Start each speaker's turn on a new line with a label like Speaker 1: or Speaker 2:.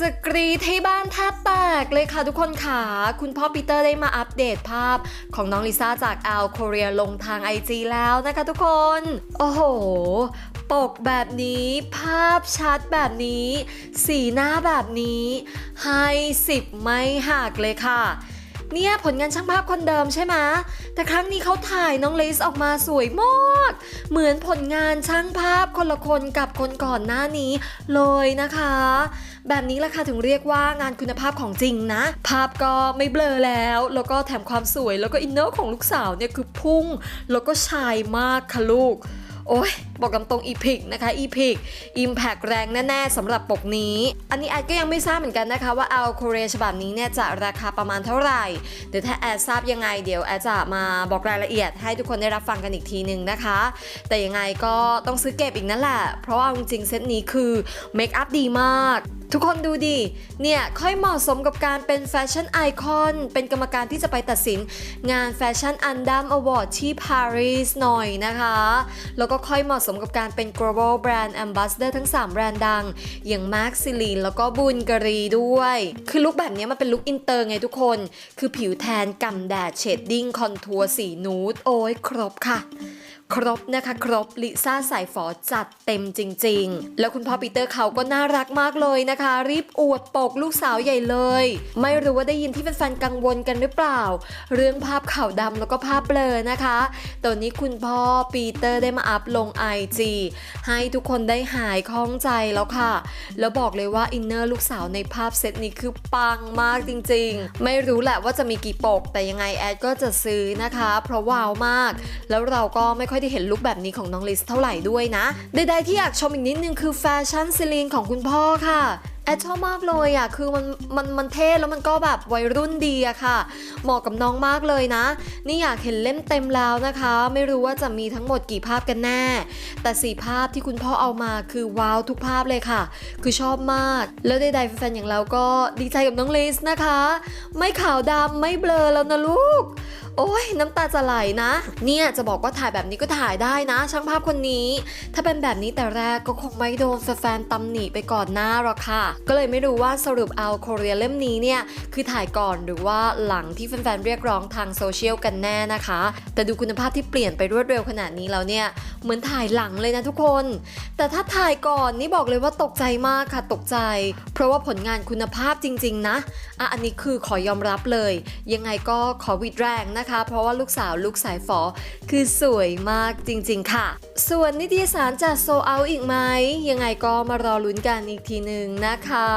Speaker 1: จะกรีดให้บ้านแทบแตกเลยค่ะทุกคนค่ะ คุณพ่อปีเตอร์ได้มาอัปเดตภาพของน้องลิซ่าจากแอลโคเรียลงทาง IG แล้วนะคะทุกคน โอ้โห ปกแบบนี้ ภาพชัดแบบนี้ สีหน้าแบบนี้ ให้สิบไม่หักเลยค่ะ เนี่ยผลงานช่างภาพคนเดิมใช่ไหมแต่ครั้งนี้เขาถ่ายน้องเลิซออกมาสวยมากเหมือนผลงานช่างภาพคนละคนกับคนก่อนหน้านี้เลยนะคะ แบบนี้แหละค่ะถึงเรียกว่างานคุณภาพของจริงนะ ภาพก็ไม่เบลอแล้ว แล้วก็แถมความสวยแล้วก็อินเนอร์ของลูกสาวเนี่ยคือพุ่ง แล้วก็ชายมากค่ะลูก โอ้ยบอกกันตรงอีพิกนะคะอีพิกอิมแพกแรงแน่ๆสำหรับปกนี้ อันนี้แอดก็ยังไม่ทราบเหมือนกันนะคะว่าเอาโคเรฉบับนี้เนี่ยจะราคาประมาณเท่าไหร่ เดี๋ยวถ้าแอดทราบยังไงเดี๋ยวแอดจะมาบอกรายละเอียดให้ทุกคนได้รับฟังกันอีกทีหนึ่งนะคะ แต่ยังไงก็ต้องซื้อเก็บอีกนั่นแหละ เพราะว่าจริงๆเซตนี้คือเมคอัพดีมาก ทุกคนดูดิ เนี่ยค่อยเหมาะสมกับการเป็นแฟชั่นไอคอน เป็นกรรมการที่จะไปตัดสินงานแฟชั่นอันดัมอวอร์ดที่ปารีสหน่อยนะคะ แล้วก็ค่อยเหมาะสมกับการเป็น global brand ambassador ทั้ง 3 แบรนด์ดัง อย่าง Mark c e l i n แล้วก็บุญกรีด้วย คือลุคแบบนี้มันเป็นลุคอินเตอร์ไงทุกคน คือผิวแทนกำแดดเชดดิ้งคอนทัวร์สีนูดโอ้ยครบค่ะ ครบนะคะ ครบลิซ่าสายฝอจัดเต็มจริง ๆ แล้วคุณพ่อปีเตอร์เขาก็น่ารักมากเลยนะคะ รีบอวดปกลูกสาวใหญ่เลย ไม่รู้ว่าได้ยินที่แฟนๆกังวลกันหรือเปล่า เรื่องภาพขาวดำแล้วก็ภาพเบลอนะคะ ตอนนี้คุณพ่อปีเตอร์ได้มาอัพลง IG ให้ทุกคนได้หายคล่องใจแล้วค่ะ แล้วบอกเลยว่าอินเนอร์ลูกสาวในภาพเซตนี้คือปังมากจริง ๆ ไม่รู้แหละว่าจะมีกี่ปก แต่ยังไงแอดก็จะซื้อนะคะ เพราะว้าวมาก แล้วเราก็ไม่ค่อยได้เห็นลุคแบบนี้ของน้องลิสเท่าไหร่ด้วยนะ ใดๆที่อยากชมอีกนิดนึงคือแฟชั่นซิลีนของคุณพ่อค่ะแอดชอบมากเลยอะ คือมันมันมันเท่แล้วมันก็แบบวัยรุ่นดีอะค่ะ เหมาะกับน้องมากเลยนะ นี่อยากเห็นเล่มเต็มแล้วนะคะ ไม่รู้ว่าจะมีทั้งหมดกี่ภาพกันแน่ แต่สีภาพที่คุณพ่อเอามาคือว้าวทุกภาพเลยค่ะ คือชอบมาก แล้วใดๆแฟนๆอย่างเราก็ดีใจกับน้องลิสนะคะ ไม่ขาวดำไม่เบลอแล้วนะลูก โอ้ยน้ำตาจะไหลนะ เนี่ยจะบอกว่าถ่ายแบบนี้ก็ถ่ายได้นะ ช่างภาพคนนี้ ถ้าเป็นแบบนี้แต่แรกก็คงไม่โดนแฟนๆตำหนิไปก่อนหน้าหรอกค่ะ ก็เลยไม่รู้ว่าสรุปเอาโคเรียเล่มนี้เนี่ยคือถ่ายก่อนหรือว่าหลังที่แฟนๆเรียกร้องทางโซเชียลกันแน่นะคะ แต่ดูคุณภาพที่เปลี่ยนไปรวดเร็วขนาดนี้แล้วเนี่ยเหมือนถ่ายหลังเลยนะทุกคน แต่ถ้าถ่ายก่อนนี่บอกเลยว่าตกใจมากค่ะตกใจ เพราะว่าผลงานคุณภาพจริง ๆ นะอะอันนี้คือขอยอมรับเลย ยังไงก็ขอวิดแรงนะนะคะ เพราะว่าลูกสาวลูกสายฝอคือสวยมากจริงๆค่ะ ส่วนนิตยสารจะโซเอาอีกไหม ยังไงก็มารอลุ้นกันอีกทีหนึ่งนะคะ